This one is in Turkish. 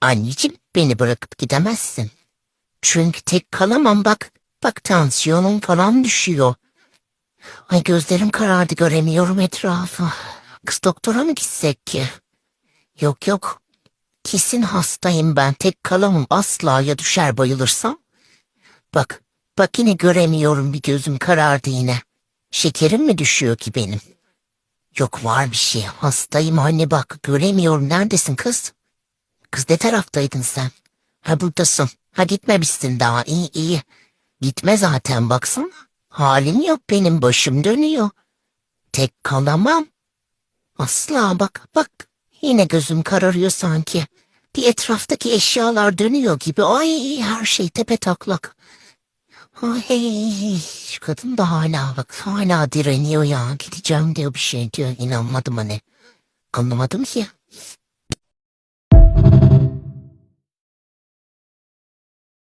Anneciğim beni bırakıp gidemezsin. Çünkü tek kalamam bak. Bak tansiyonum falan düşüyor. Ay gözlerim karardı göremiyorum etrafı. Kız doktora mı gitsek ki? Yok yok. Kesin hastayım ben. Tek kalamam asla ya düşer bayılırsam. Bak, bak yine göremiyorum bir gözüm karardı yine. Şekerim mi düşüyor ki benim? Yok var bir şey. Hastayım anne bak. Göremiyorum. Neredesin kız? Kız ne taraftaydın sen? Ha buradasın. Ha gitmemişsin daha. İyi iyi. Gitme zaten baksana. Halim yok benim başım dönüyor. Tek kalamam. Asla bak bak. Yine gözüm kararıyor sanki. Bir etraftaki eşyalar dönüyor gibi. Ay her şey tepe taklak. Ay şu kadın da hala bak hala direniyor ya. Gideceğim diyor bir şey diyor. İnanmadım hani. Anlamadım ki.